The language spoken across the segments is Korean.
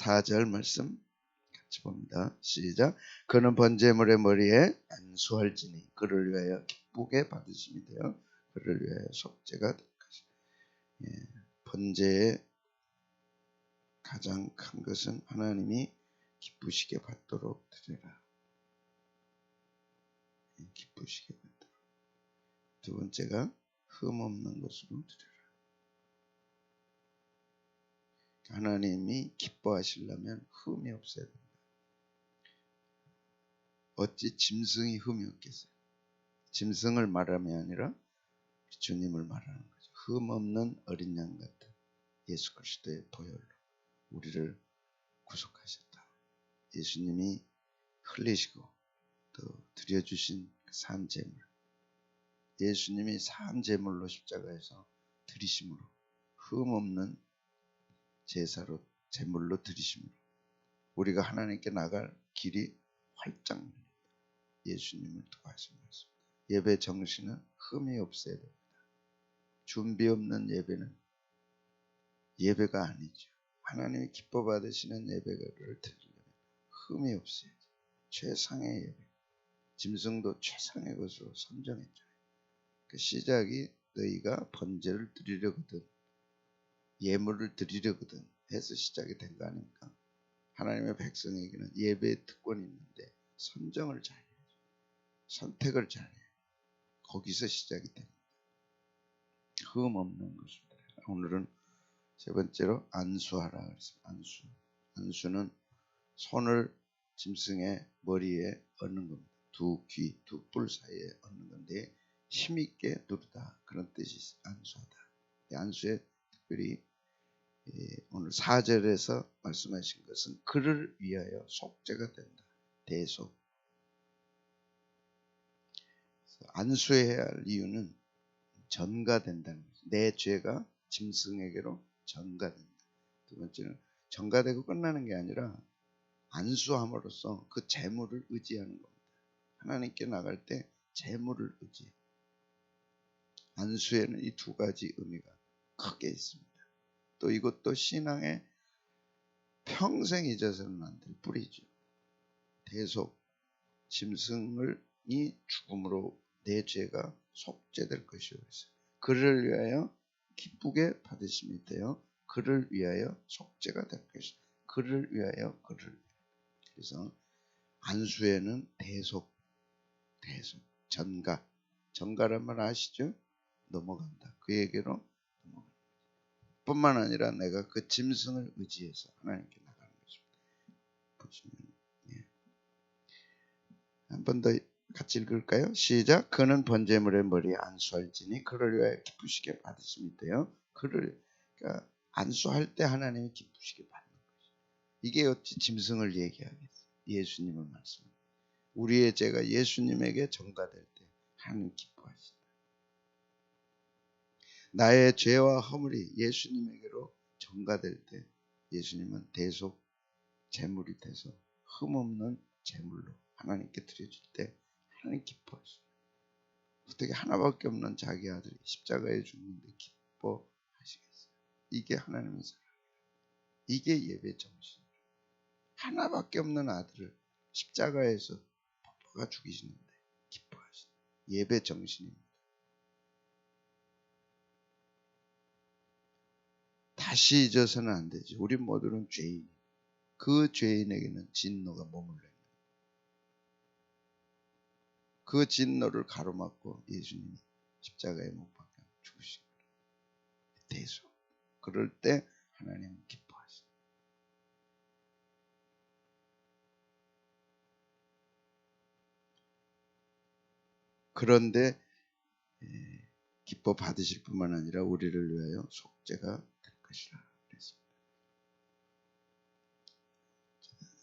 4절 말씀 같이 봅니다. 시작. 그는 번제물의 머리에 안수할지니 그를 위하여 기쁘게 받으심이 되어 그를 위하여 속죄가 될 것이다. 예, 번제의 가장 큰 것은 하나님이 기쁘시게 받도록 드려라. 예, 기쁘시게 받도록. 두 번째가 흠 없는 것으로 드려라. 하나님이 기뻐하시려면 흠이 없어야 된다. 어찌 짐승이 흠이 없겠어요? 짐승을 말함이 아니라 주님을 말하는 거죠. 흠 없는 어린 양 같은 예수 그리스도의 보혈로 우리를 구속하셨다. 예수님이 흘리시고 또 드려주신 그산 제물 예수님이 산 제물로 십자가에서 드리심으로 흠 없는 제사로 제물로 드리심으로 우리가 하나님께 나갈 길이 활짝 열립니다. 예수님을 도와신 말씀. 예배 정신은 흠이 없어야 됩니다. 준비 없는 예배는 예배가 아니죠. 하나님이 기뻐 받으시는 예배를 드리려면 흠이 없어야죠. 최상의 예배. 짐승도 최상의 것으로 선정했잖아요. 그 시작이 너희가 번제를 드리려거든 예물을 드리려거든 해서 시작이 된 거 아닙니까? 하나님의 백성에게는 예배의 특권이 있는데 선정을 잘해요. 선택을 잘해요. 거기서 시작이 됩니다. 흠 없는 것입니다. 오늘은 세 번째로 안수하라 그래서 안수. 안수는 손을 짐승의 머리에 얹는 겁니다. 두 귀, 두 뿔 사이에 얹는 건데 힘있게 누르다 그런 뜻이 안수하다. 이 안수에 특별히 오늘 4절에서 말씀하신 것은 그를 위하여 속죄가 된다. 대속. 안수해야 할 이유는 전가된다는 거죠. 내 죄가 짐승에게로 전가된다. 두 번째는 전가되고 끝나는 게 아니라 안수함으로써 그 재물을 의지하는 겁니다. 하나님께 나갈 때 재물을 의지. 안수에는 이 두 가지 의미가 크게 있습니다. 또 이것도 신앙의 평생 잊어서는 안 될 뿌리죠. 대속 짐승을 이 죽음으로 내 죄가 속죄될 것이오. 그를 위하여 기쁘게 받으심이 되어 그를 위하여 속죄가 될 것이다. 그를 위하여 그를 그래서 안수에는 대속, 대속, 전가, 전가란 말 아시죠? 넘어간다. 그에게로. 뿐만 아니라 내가 그 짐승을 의지해서 하나님께 나가는 것입니다. 보시면 예. 한번 더 같이 읽을까요? 시작. 그는 번제물의 머리에 안수할지니 그를 위하여 기쁘시게 받으심이 되요. 그를 그러니까 안수할 때 하나님이 기쁘시게 받는 것이. 이게 어찌 짐승을 얘기하겠어요? 예수님을 말씀합니다. 우리의 죄가 예수님에게 전가될 때 하나님 기뻐하신다. 나의 죄와 허물이 예수님에게로 전가될 때 예수님은 대속 제물이 돼서 흠없는 제물로 하나님께 드려줄 때 하나님 기뻐하시죠. 어떻게 하나밖에 없는 자기 아들이 십자가에 죽는데 기뻐하시겠어요? 이게 하나님의 사랑이에요. 이게 예배 정신이에요. 하나밖에 없는 아들을 십자가에서 파가 죽이시는데 기뻐하시는 예배 정신입니다. 다시 잊어서는 안 되지. 우리 모두는 죄인. 그 죄인에게는 진노가 머물러 있는. 그 진노를 가로막고 예수님이 십자가에 못 박혀 죽으신. 대수. 그럴 때 하나님은 기뻐하시. 그런데 기뻐 받으실 뿐만 아니라 우리를 위하여 속죄가 것이라 그랬습니다.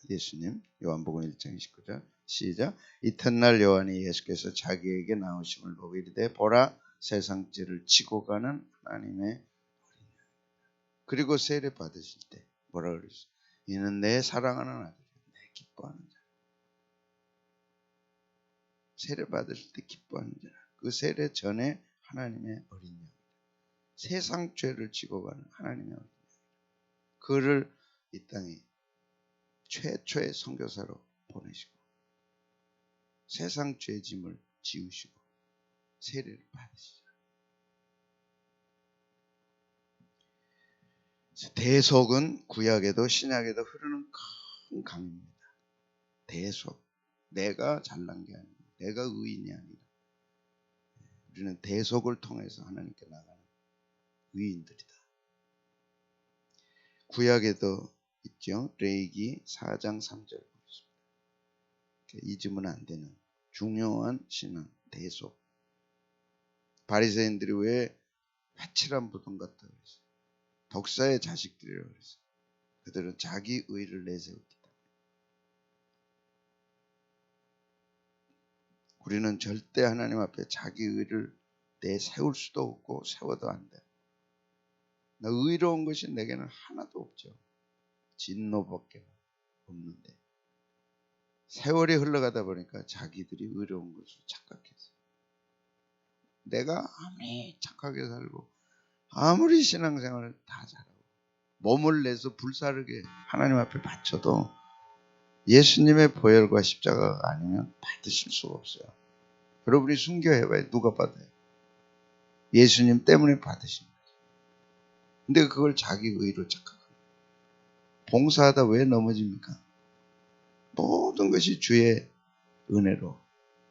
예수님 요한복음 1장 29절. 시작. 이튿날 요한이 예수께서 자기에게 나오심을 보고 이르되 보라 세상 죄를 지고 가는 하나님의 어린 양 그리고 세례 받으실 때 뭐라 그랬어요? 이는 내 사랑하는 아들이야. 내 기뻐하는 자 세례 받으실 때 기뻐하는 자 그 세례 전에 하나님의 어린 양 세상 죄를 지고 가는 하나님의. 그를 이 땅에 최초의 선교사로 보내시고 세상 죄짐을 지우시고 세례를 받으시죠. 대속은 구약에도 신약에도 흐르는 큰 강입니다. 대속. 내가 잘난 게 아니고 내가 의인이 아니라 우리는 대속을 통해서 하나님께 나가는 의인들이다. 구약에도 있죠. 레이기 4장 3절 보겠습니다. 잊으면 안 되는 중요한 신앙 대속. 바리새인들이 왜 회칠한 부동 같다 그랬어요. 독사의 자식들이라고 그랬어요. 그들은 자기 의를 내세웠기 때문에. 우리는 절대 하나님 앞에 자기 의를 내세울 수도 없고 세워도 안 돼. 나 의로운 것이 내게는 하나도 없죠. 진노밖에 없는데 세월이 흘러가다 보니까 자기들이 의로운 것을 착각했어요. 내가 아무리 착하게 살고 아무리 신앙생활을 다 잘하고 몸을 내서 불사르게 하나님 앞에 바쳐도 예수님의 보혈과 십자가가 아니면 받으실 수가 없어요. 여러분이 순교해봐야 누가 받아요? 예수님 때문에 거죠. 근데 그걸 자기 의로 착각합니다. 봉사하다 왜 넘어집니까? 모든 것이 주의 은혜로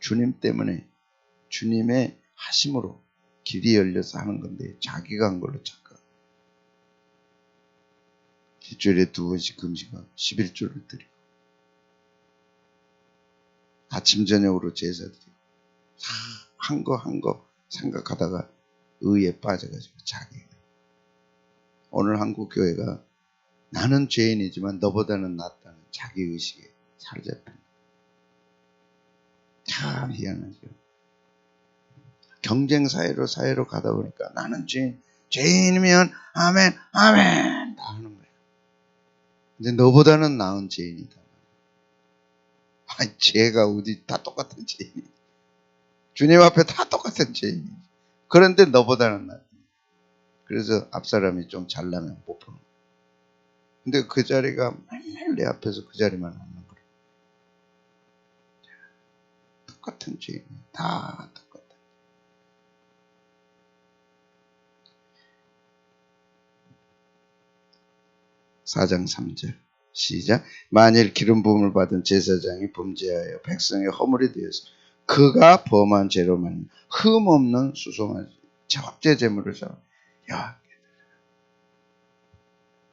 주님 때문에 주님의 하심으로 길이 열려서 하는 건데 자기가 한 걸로 착각. 일주일에 두 번씩 금식하고 11조를 드리고 아침 저녁으로 제사 드리고 한거 한 거 생각하다가 의에 빠져가지고 자기 오늘 한국 교회가 나는 죄인이지만 너보다는 낫다는 자기 의식에 사로잡힌 참 희한하죠. 경쟁 사회로 사회로 가다 보니까 나는 죄인 죄인이면 아멘 아멘 다 하는 거예요. 근데 너보다는 나은 죄인이다. 아니 죄가 어디 다 똑같은 죄인. 주님 앞에 다 똑같은 죄인. 그런데 너보다는 낫다. 그래서 앞사람이 좀 잘나면 못 보는 거예요. 근데 그 자리가 맨날 내 앞에서 그 자리만 하는 거예요. 똑같은 죄인. 다 똑같아. 4장 3절 시작 만일 기름 부음을 받은 제사장이 범죄하여 백성의 허물이 되어서 그가 범한 죄로만 흠 없는 수송한 적재 제물을 잡아 야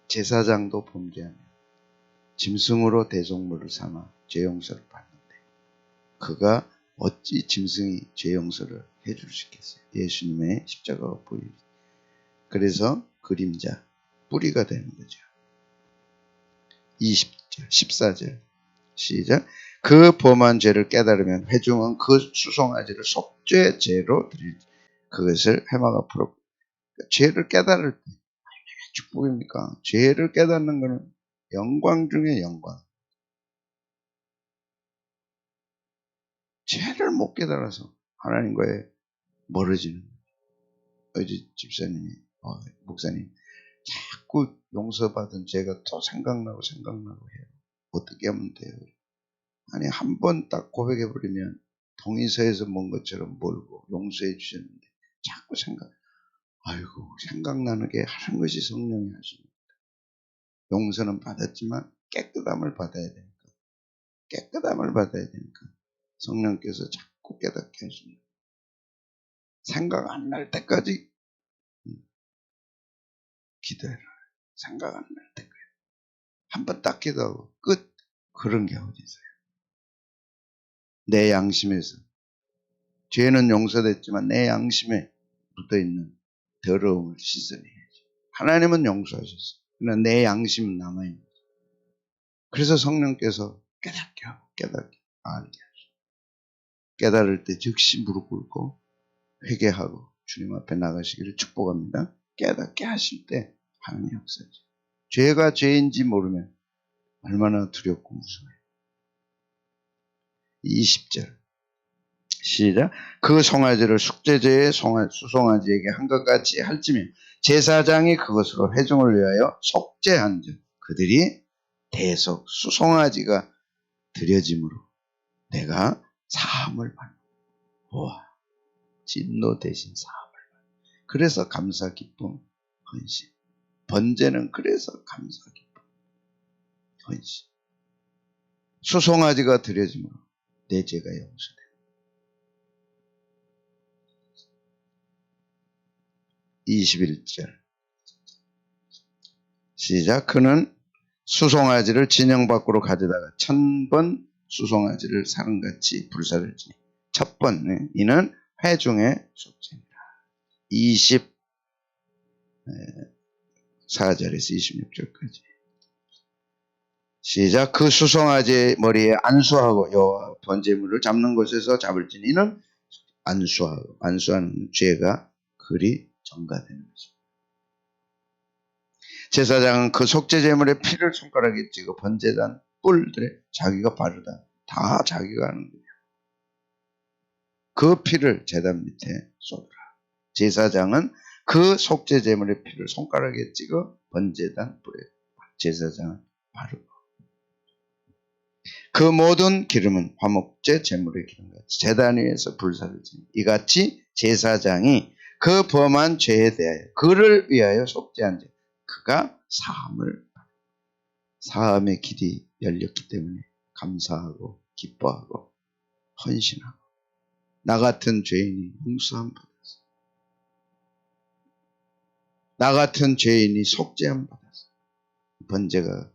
제사장도 범죄하며 짐승으로 대속물을 삼아 죄 용서를 받는데 그가 어찌 짐승이 죄 용서를 해줄 수 있겠어요? 예수님의 십자가가 보이니 그래서 그림자 뿌리가 되는 거죠. 20절, 14절. 시작. 그 범한 죄를 깨달으면 회중은 그 수송아지를 속죄 죄로 드릴 그것을 해 막 앞으로 죄를 깨달을 때 얼마나 축복입니까? 죄를 깨닫는 것은 영광 중에 영광. 죄를 못 깨달아서 하나님과의 멀어지는. 어제 집사님이 어, 목사님 자꾸 용서받은 죄가 또 생각나고 생각나고 해요. 어떻게 하면 돼요? 아니 한 번 딱 고백해버리면 동의서에서 뭔 것처럼 몰고 용서해 주셨는데 자꾸 생각 아이고 생각나는 게 하는 것이 성령이 하십니다. 용서는 받았지만 깨끗함을 받아야 되니까 깨끗함을 받아야 되니까 성령께서 자꾸 깨닫게 하십니다. 생각 안 날 때까지 기도해라. 생각 안 날 때까지. 한 번 딱 기도하고 끝. 그런 게 어디 있어요. 내 양심에서. 죄는 용서됐지만 내 양심에 묻어있는 더러움을 씻어내야지. 하나님은 용서하셨어. 그러나 내 양심은 남아있는 거죠. 그래서 성령께서 깨닫게 하고 깨닫게 알게 하죠. 깨달을 때 즉시 무릎 꿇고 회개하고 주님 앞에 나가시기를 축복합니다. 깨닫게 하실 때 하나님 역사지. 죄가 죄인지 모르면 얼마나 두렵고 무서워요. 20절 시작. 그 송아지를 숙제제의 송아, 수송아지에게 한 것 같이 할지면 제사장이 그것으로 회중을 위하여 속죄한 즉 그들이 대속 수송아지가 드려짐으로 내가 사함을 받는 와 진노 대신 사함을 받는. 그래서 감사 기쁨 헌신. 번제는 그래서 감사 기쁨 헌신. 수송아지가 드려짐으로 내 죄가 용서돼 21절. 시작. 그는 수송아지를 진영 밖으로 가져다가 천번 수송아지를 사람같이 불사를 지니 첫 번째 이는 회중의 속죄입니다. 24절에서 26절까지. 시작. 그 수송아지의 머리에 안수하고 여호와 번제물을 잡는 곳에서 잡을지니 이는 안수하고 안수하는 죄가 그리 전가되는 것입니다. 제사장은 그 속죄 제물의 피를 손가락에 찍어 번제단 뿔들에 자기가 바르다 다 자기가 하는 거예요. 그 피를 제단 밑에 쏟으라. 제사장은 그 속죄 제물의 피를 손가락에 찍어 번제단 뿔에 제사장은 바르고 그 모든 기름은 화목제 제물의 기름같이 제단 위에서 불사를 지니 이같이 제사장이 그 범한 죄에 대하여 그를 위하여 속죄한 죄 그가 사함을 사함의 길이 열렸기 때문에 감사하고 기뻐하고 헌신하고 나 같은 죄인이 용서함 받았어. 나 같은 죄인이 속죄함 받았어. 번제가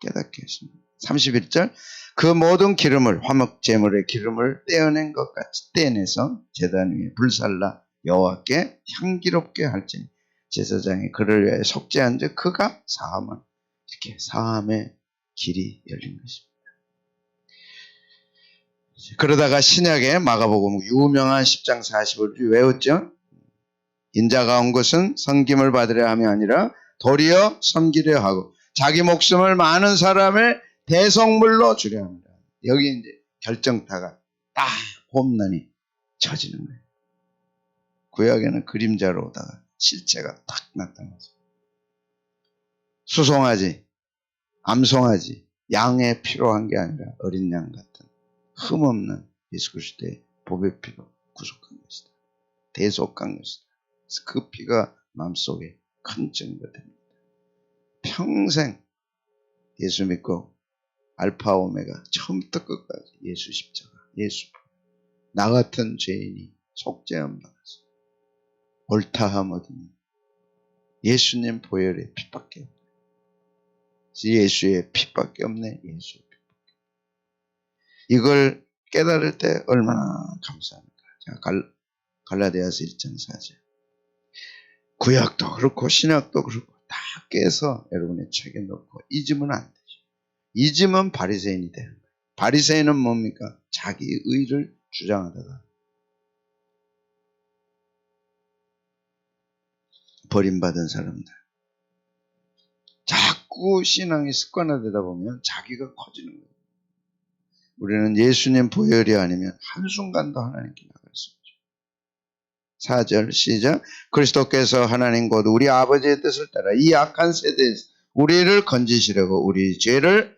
깨닫게 했습니다. 31절 그 모든 기름을 화목 제물의 기름을 떼어낸 것 같이 떼내서 제단 위에 불살라 여호와께 향기롭게 할지니 제사장이 그를 위해 속죄한 즉 그가 사함을 이렇게 사함의 길이 열린 것입니다. 그러다가 신약의 마가복음 유명한 10장 40을 외웠죠. 인자가 온 것은 섬김을 받으려 함이 아니라 도리어 섬기려 하고 자기 목숨을 많은 사람의 대성물로 주려 합니다. 여기 이제 결정타가 딱 홈런이 쳐지는 거예요. 구약에는 그림자로 오다가 실체가 딱 나타나서 수송아지, 암송아지, 양에 필요한 게 아니라 어린 양 같은 흠없는 예수 그리스도의 보배 피로 구속한 것이다. 대속한 것이다. 그 피가 마음속에 큰 증거가 됩니다. 평생 예수 믿고 알파 오메가 처음부터 끝까지 예수 십자가, 예수 나 같은 죄인이 속죄함 받았어. 옳다함 얻으니 예수님 보혈의 피밖에 없네. 예수의 피밖에 없네. 예수의 피밖에. 이걸 깨달을 때 얼마나 감사합니까? 자, 갈, 갈라디아서 1장 4절. 구약도 그렇고 신약도 그렇고 다 깨서 여러분의 책에 넣고 잊으면 안 되죠. 잊으면 바리새인이 되는 거예요. 바리새인은 뭡니까? 자기 의를 주장하다가 버림받은 사람들. 자꾸 신앙이 습관화되다 보면 자기가 커지는 거예요. 우리는 예수님 보혈이 아니면 한순간도 하나님께 나갈 수 없죠. 4절 시작 그리스도께서 하나님 곧 우리 아버지의 뜻을 따라 이 악한 세대에서 우리를 건지시려고 우리 죄를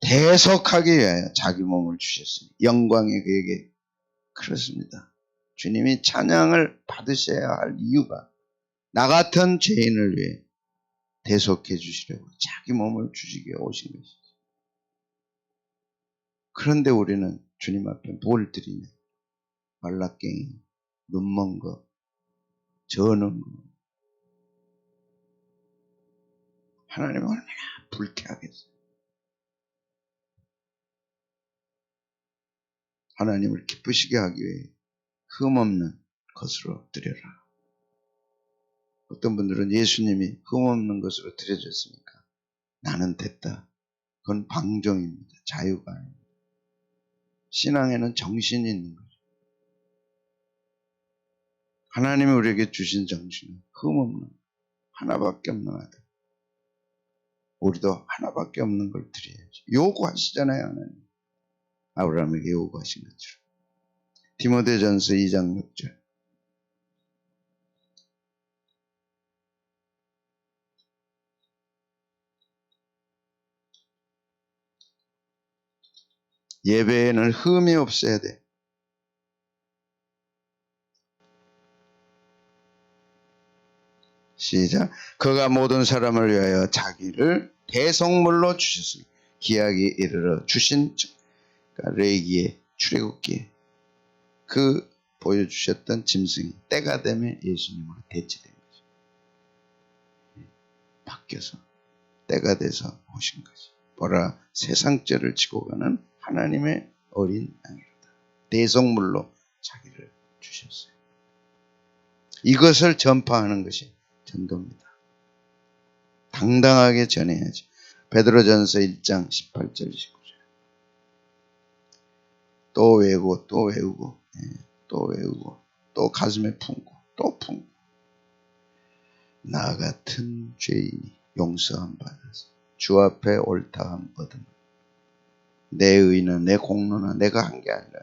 대속하기 위하여 자기 몸을 주셨으니 영광이 그에게 그렇습니다. 주님이 찬양을 받으셔야 할 이유가 나 같은 죄인을 위해 대속해 주시려고 자기 몸을 주시기에 오신 것이죠. 그런데 우리는 주님 앞에 뭘 드리냐? 말라깽이, 눈먼 거, 저는 거. 하나님 얼마나 불쾌하겠어요. 하나님을 기쁘시게 하기 위해 흠없는 것으로 드려라. 어떤 분들은 예수님이 흠없는 것으로 드려졌으니까 나는 됐다. 그건 방종입니다. 자유가 아닙니다. 신앙에는 정신이 있는 거죠. 하나님이 우리에게 주신 정신은 흠없는 하나밖에 없는 아들. 우리도 하나밖에 없는 걸 드려야죠. 요구하시잖아요, 하나님. 아브라함에게 요구하신 것처럼. 디모데전서 2장 6절. 예배에는 흠이 없어야 돼. 시작. 그가 모든 사람을 위하여 자기를 대성물로 주셨으니 기약이 이르러 주신 즉, 그러니까 레기의 출애굽기에 그 보여주셨던 짐승이 때가 되면 예수님으로 대체된 거죠. 바뀌어서 때가 돼서 오신 거죠. 보라 세상죄를 지고 가는 하나님의 어린 양이로다. 대성물로 자기를 주셨어요. 이것을 전파하는 것이 전도입니다. 당당하게 전해야지. 베드로전서 1장 18절 19절. 또 외우고 또 외우고 예, 또 외우고 또 가슴에 품고 또 품고 나 같은 죄인이 용서함 받아서 주 앞에 옳다함 얻음 내 의는 내 공로나 내가 한 게 아니라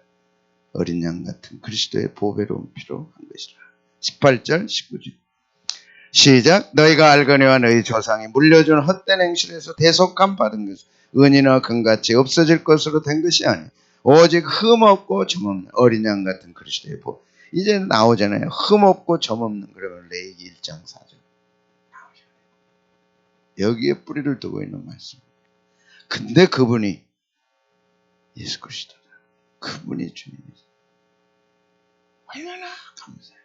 어린 양 같은 그리스도의 보배로운 피로 한 것이라. 18절 19절. 시작. 너희가 알거니와 너희 조상이 물려준 헛된 행실에서 대속감 받은 것은 은이나 금같이 없어질 것으로 된 것이 아니. 오직 흠없고 점없는 어린 양 같은 그리스도의 보. 이제 나오잖아요. 흠없고 점없는 그러면 레이기 1장 4절. 나오잖아요. 여기에 뿌리를 두고 있는 말씀. 근데 그분이 예수 그리스도다 그분이 주님이죠 얼마나 감사해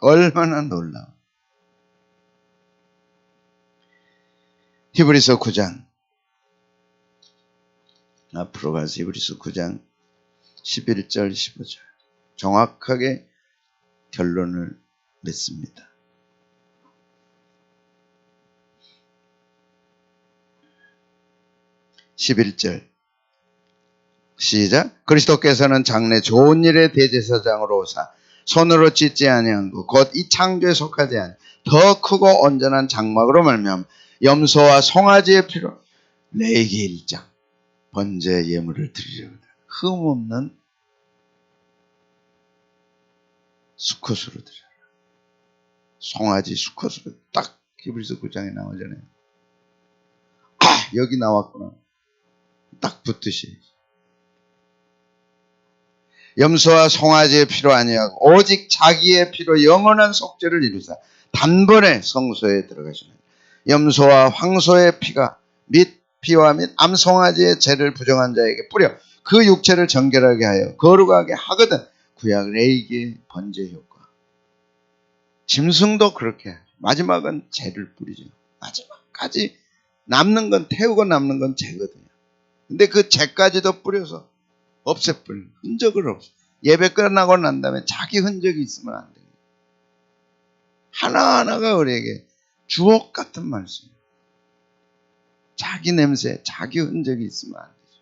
얼마나 놀라워 히브리서 9장. 앞으로 가서 히브리서 9장 11절 15절 정확하게 결론을 맺습니다. (11절) 시작. 그리스도께서는 장래 좋은 일의 대제사장으로 오사 손으로 짓지 아니한 것곧이 창조에 속하지 아니 더 크고 온전한 장막으로 말미암아 염소와 송아지의 피로 레기 일장 번제 예물을 드리려거든. 흠없는 수컷으로 드려라. 송아지 수컷으로 딱 히브리서 9장에 나오잖아요. 아 여기 나왔구나. 딱 붙듯이 염소와 송아지의 피로 아니하고 오직 자기의 피로 영원한 속죄를 이루사 단번에 성소에 들어가시는 염소와 황소의 피가 및 피와 및 암송아지의 죄를 부정한 자에게 뿌려 그 육체를 정결하게 하여 거룩하게 하거든 구약 레이기의 번제 효과. 짐승도 그렇게. 마지막은 죄를 뿌리죠. 마지막까지 남는 건 태우고 남는 건 죄거든요. 근데 그 죄까지도 뿌려서 없애버리는 흔적을 없어 예배 끝나고 난 다음에 자기 흔적이 있으면 안 돼요 하나하나가 우리에게 주옥 같은 말씀이에요. 자기 냄새, 자기 흔적이 있으면 안 되죠.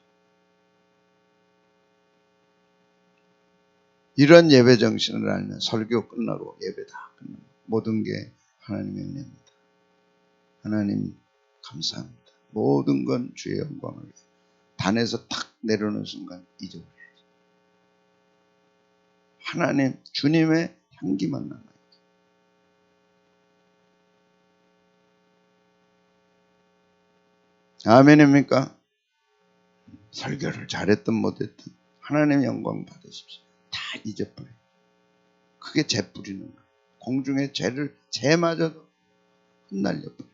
이런 예배 정신을 알면 설교 끝나고 예배 다 끝나고 모든 게 하나님의 은혜입니다. 하나님 감사합니다. 모든 건 주의 영광을 위해 단에서 탁 내려오는 순간 잊어버려야지. 하나님, 주님의 향기만 남아요. 아멘입니까? 설교를 잘했든 못했든 하나님의 영광 받으십시오. 다 잊어버려요. 그게 죄 뿌리는 거예요. 공중에 죄를 죄마저도 흩날려버려요.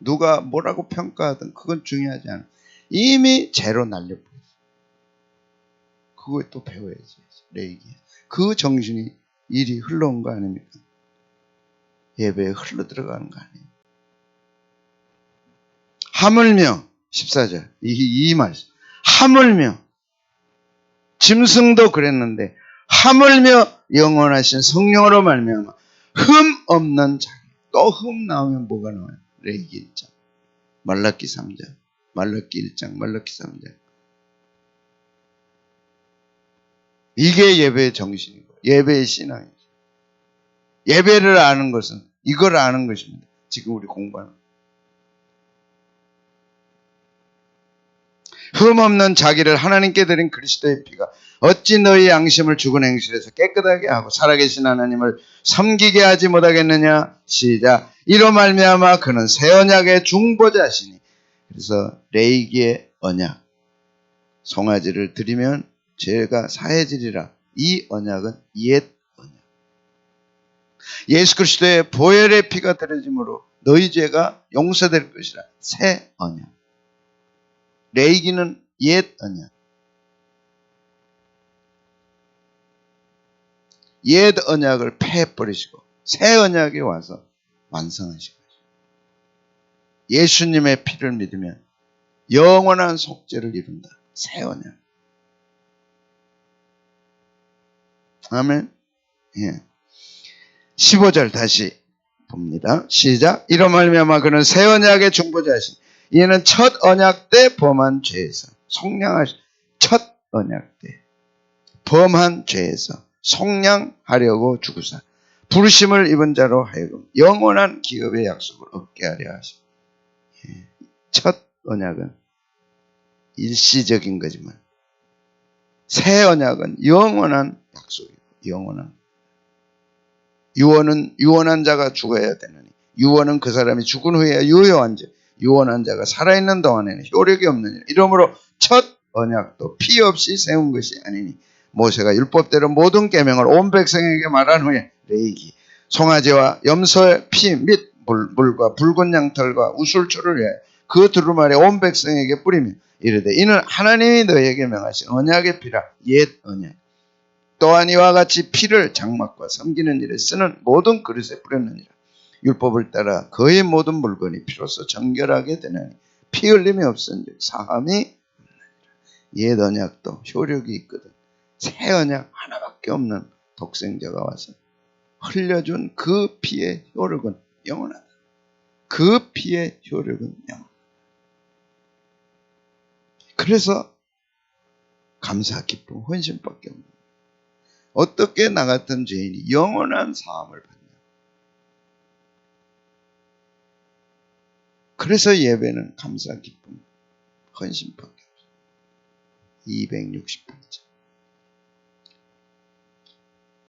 누가 뭐라고 평가하든 그건 중요하지 않아. 이미 죄로 날려버렸어. 그거에 또 배워야지. 레이기. 그 정신이 일이 흘러온 거 아닙니까? 예배에 흘러 들어가는 거 아니에요. 하물며 14절 이, 이 말씀 하물며 짐승도 그랬는데 하물며 영원하신 성령으로 말미암아 흠 없는 자기 또 흠 나오면 뭐가 나와요? 레이기 1장 말라기 3장 말라기 1장 말라기 3장. 이게 예배의 정신이고 예배의 신앙이죠. 예배를 아는 것은 이걸 아는 것입니다. 지금 우리 공부하는 흠없는 자기를 하나님께 드린 그리스도의 피가 어찌 너희 양심을 죽은 행실에서 깨끗하게 하고 살아계신 하나님을 섬기게 하지 못하겠느냐? 시작. 이로 말미암아 그는 새 언약의 중보자시니 그래서 레이기의 언약 송아지를 드리면 죄가 사해지리라. 이 언약은 옛 언약. 예수 그리스도의 보혈의 피가 들어짐으로 너희 죄가 용서될 것이라. 새 언약. 레이기는 옛 언약. 옛 언약을 패버리시고 새 언약이 와서 완성하신 거죠. 예수님의 피를 믿으면 영원한 속죄를 이룬다. 새 언약. 아멘. 예. 15절 다시 봅니다. 시작. 이로 말미암아 그는 새 언약의 중보자이신 이는 첫 언약 때 범한 죄에서 속량하시 첫 언약 때 범한 죄에서 속량하려고 죽으사 부르심을 입은 자로 하여금 영원한 기업의 약속을 얻게 하려 예. 첫 언약은 일시적인 거지만 새 언약은 영원한 약속이고 영원한. 유언은 유언한 자가 죽어야 되느니 유언은 그 사람이 죽은 후에 유효한 자 유언한 자가 살아있는 동안에는 효력이 없느니라 이러므로 첫 언약도 피 없이 세운 것이 아니니 모세가 율법대로 모든 계명을 온 백성에게 말한 후에 레이기 송아지와 염소의 피 및 물과 붉은 양털과 우술초를 위하여 그 두루마리 온 백성에게 뿌리며 이르되 이는 하나님이 너희에게 명하신 언약의 피라 옛 언약. 또한 이와 같이 피를 장막과 섬기는 일에 쓰는 모든 그릇에 뿌렸느니라. 율법을 따라 거의 모든 물건이 피로써 정결하게 되나니 피 흘림이 없은즉 사함이 옛 언약도 효력이 있거든 새 언약 하나밖에 없는 독생자가 와서 흘려준 그 피의 효력은 영원하다 그 피의 효력은 영원하다 그래서 감사, 기쁨, 헌신밖에 없는. 어떻게 나 같은 죄인이 영원한 사함을 받냐? 그래서 예배는 감사, 기쁨, 헌신밖에 없어요. 260번째.